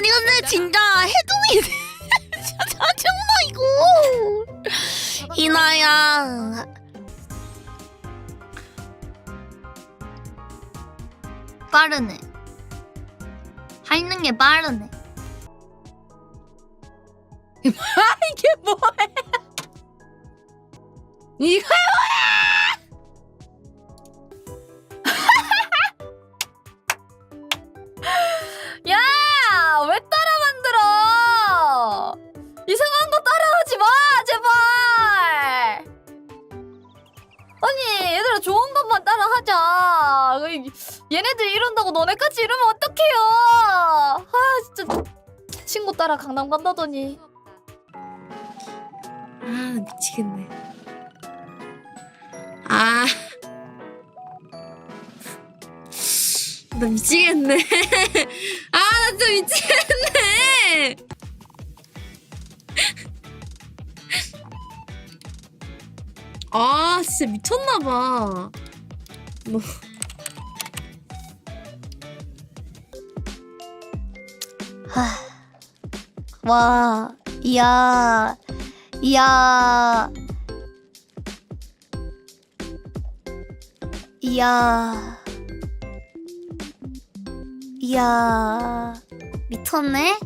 근데 진짜 해동이 진짜 짜증나 이거. 희나야. 빠르네. 하는 게 빠르네. 이게 뭐야? 이거 야, 좋은 것만 따라하자. 얘네들 이런다고 너네까지 이러면 어떡해요? 아, 진짜 친구 따라 강남 간다더니. 아 미치겠네. 아. 나 미치겠네. 아, 나 진짜 미치겠네. 아, 진짜 미쳤나봐. 뭐. 와, 이야, 이야, 이야, 이야, 미쳤네?